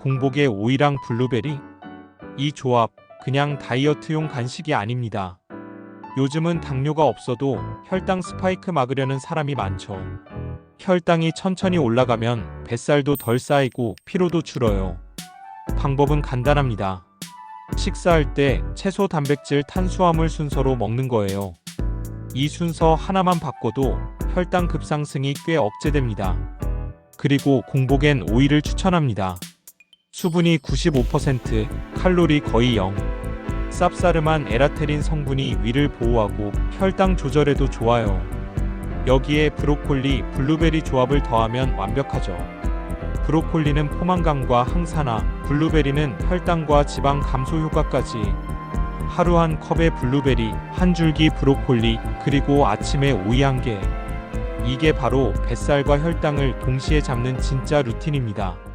공복에 오이랑 블루베리? 이 조합 그냥 다이어트용 간식이 아닙니다. 요즘은 당뇨가 없어도 혈당 스파이크 막으려는 사람이 많죠. 혈당이 천천히 올라가면 뱃살도 덜 쌓이고 피로도 줄어요. 방법은 간단합니다. 식사할 때 채소, 단백질, 탄수화물 순서로 먹는 거예요. 이 순서 하나만 바꿔도 혈당 급상승이 꽤 억제됩니다. 그리고 공복엔 오이를 추천합니다. 수분이 95%, 칼로리 거의 0. 쌉싸름한 에라테린 성분이 위를 보호하고 혈당 조절에도 좋아요. 여기에 브로콜리, 블루베리 조합을 더하면 완벽하죠. 브로콜리는 포만감과 항산화, 블루베리는 혈당과 지방 감소 효과까지. 하루 한 컵의 블루베리, 한 줄기 브로콜리, 그리고 아침에 오이 한 개. 이게 바로 뱃살과 혈당을 동시에 잡는 진짜 루틴입니다.